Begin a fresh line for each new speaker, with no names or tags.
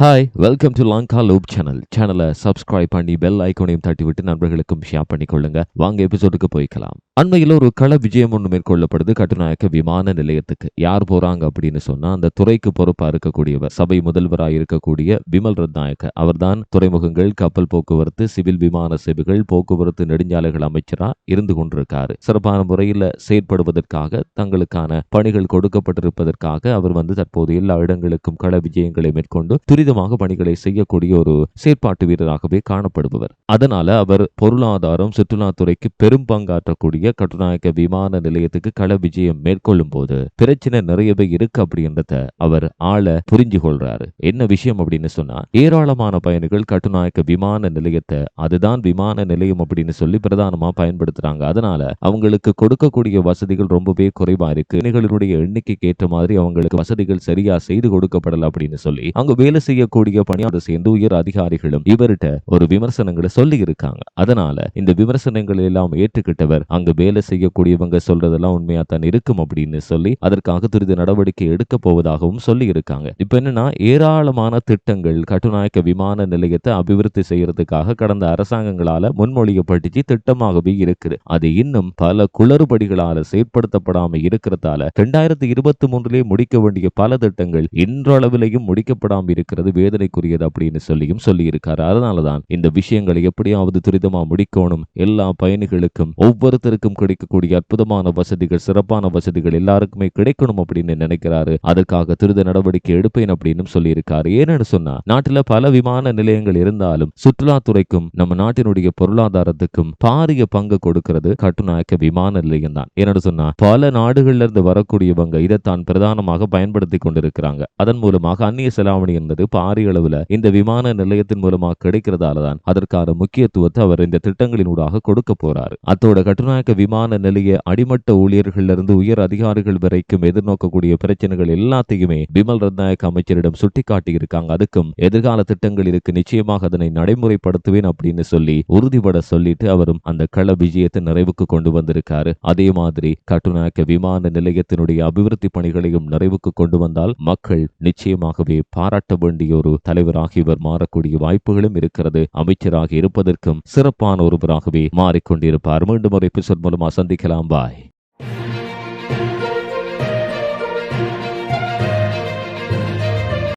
Hi welcome to லாங்கா loop channel சேனலை subscribe பண்ணி பெல் ஐக்கோனையும் தட்டி விட்டு நண்பர்களுக்கும் ஷேர் பண்ணி கொள்ளுங்க. வாங்க எபிசோடுக்கு போய்க்கலாம். அண்மையில் ஒரு கள விஜயம் ஒன்று மேற்கொள்ளப்படுது. கட்டுநாயக்க விமான நிலையத்துக்கு. யார் போறாங்க அப்படின்னு சொன்னா அந்த துறைக்கு பொறுப்பா இருக்கக்கூடியவர் சபை முதல்வராக இருக்கக்கூடிய விமல் ரத்நாயக்க. அவர்தான் துறைமுகங்கள் கப்பல் போக்குவரத்து சிவில் விமான சேவைகள் போக்குவரத்து நெடுஞ்சாலைகள் அமைச்சரா இருந்து கொண்டிருக்காரு. சிறப்பான முறையில் செயற்படுவதற்காக தங்களுக்கான பணிகள் கொடுக்கப்பட்டிருப்பதற்காக அவர் வந்து தற்போது எல்லா இடங்களுக்கும் கள விஜயங்களை மேற்கொண்டு துரித துரிதமாக பணிகளை செய்யக்கூடிய ஒரு செயற்பாட்டு வீரராகவே காணப்படுபவர். அதனால அவர் பொருளாதாரம் சுற்றுலாத்துறைக்கு பெரும் பங்காற்றக்கூடிய கட்டுநாயக்க விமான நிலையத்துக்கு கள விஜயம் மேற்கொள்ளும் போது பிரச்சனை நிறையவே இருக்கு அப்படின்றத அவர் ஆள புரிஞ்சு கொள்றாரு. என்ன விஷயம் அப்படின்னு சொன்னா ஏராளமான பயணிகள் கட்டுநாயக்க விமான நிலையத்தை அதுதான் விமான நிலையம் அப்படின்னு சொல்லி பிரதானமா பயன்படுத்துறாங்க. அதனால அவங்களுக்கு கொடுக்கக்கூடிய வசதிகள் ரொம்பவே குறைவா இருக்கு. பயணிகளுடைய எண்ணிக்கைக்கு ஏற்ற மாதிரி அவங்களுக்கு வசதிகள் சரியா செய்து கொடுக்கப்படல அப்படின்னு சொல்லி அங்க வேலை செய்ய செய்யக்கூடிய பணியாளர் சேர்ந்து உயர் அதிகாரிகளும் இவர்கிட்ட ஒரு விமர்சனங்களை சொல்லி இருக்காங்க அதனால இந்த விமர்சனங்களை எல்லாம் ஏற்றுக்கிட்டவர் அங்க வேலை செய்யக்கூடியவங்க சொல்றதெல்லாம் உண்மையா தான் இருக்கும் அப்படின்னு சொல்லி அதற்காக துரித நடவடிக்கை எடுக்க போவதாகவும் சொல்லி இருக்காங்க இப்ப என்னன்னா ஏராளமான திட்டங்கள் கட்டுநாயக்க விமான நிலையத்தை அபிவிருத்தி செய்யறதுக்காக கடந்த அரசாங்கங்களால முன்மொழியப்பட்டுச்சு திட்டமாகவே இருக்குது. அது இன்னும் பல குளறுபடிகளால செயற்படுத்தப்படாம இருக்கிறதால ரெண்டாயிரத்தி இருபத்தி மூன்றிலே முடிக்க வேண்டிய பல திட்டங்கள் இன்றளவிலையும் முடிக்கப்படாம இருக்கிறது வேதனைக்குரியது அப்படின்னு சொல்லியும் சொல்லியிருக்காரு. அதனாலதான் இந்த விஷயங்களை எப்படியாவது துரிதமா முடிக்கணும். எல்லா பயணிகளுக்கும் ஒவ்வொருத்தருக்கும் கிடைக்கக்கூடிய அற்புதமான வசதிகள் சிறப்பான வசதிகள் எல்லாருக்குமே கிடைக்கணும் அப்படின்னு நினைக்கிறாரு. அதற்காக துரித நடவடிக்கை எடுப்பேன் அப்படின்னு சொல்லியிருக்காரு. ஏன்னு சொன்னா நாட்டில் பல விமான நிலையங்கள் இருந்தாலும் சுற்றுலாத்துறைக்கும் நம்ம நாட்டினுடைய பொருளாதாரத்துக்கும் பாரிய பங்கு கொடுக்கிறது கட்டுநாயக்க விமான நிலையம் தான் ஏன்னு சொன்னா பல நாடுகள்ல இருந்து வரக்கூடியவங்க இதைத்தான் பிரதானமாக பயன்படுத்தி கொண்டிருக்கிறாங்க. அதன் மூலமாக அந்நிய செலாவணி என்பது பாரிய அளவுல இந்த விமான நிலையத்தின் மூலமாக கிடைக்கிறதால தான் அதற்கான முக்கியத்துவத்தை அவர் இந்த திட்டங்களினூடாக கொடுக்க போறார். அத்தோட கட்டுநாயக்க விமான நிலைய அடிமட்ட ஊழியர்கள் இருந்து உயர் அதிகாரிகள் வரைக்கும் எதிர்நோக்கக்கூடிய பிரச்சனைகள் எல்லாத்தையுமே விமல் ரத்நாயக் அமைச்சரிடம் சுட்டிக்காட்டி இருக்காங்க அதுக்கும் எதிர்கால திட்டங்கள் இருக்கு நிச்சயமாக அதனை நடைமுறைப்படுத்துவேன் அப்படின்னு சொல்லி உறுதிபட சொல்லிட்டு அவரும் அந்த கள விஜயத்தை நிறைவுக்கு கொண்டு வந்திருக்காரு. அதே மாதிரி கட்டுநாயக்க விமான நிலையத்தினுடைய அபிவிருத்தி பணிகளையும் நிறைவுக்கு கொண்டு வந்தால் மக்கள் நிச்சயமாகவே பாராட்ட வேண்டிய ஒரு தலைவராக இவர் மாறக்கூடிய வாய்ப்புகளும் இருக்கிறது. அமைச்சராக இருப்பதற்கும் சிறப்பான ஒருவராகவே மாறிக்கொண்டிருப்பார். மீண்டும் ஒரு எபிசோட் மூலமா சந்திக்கலாம். பாய்.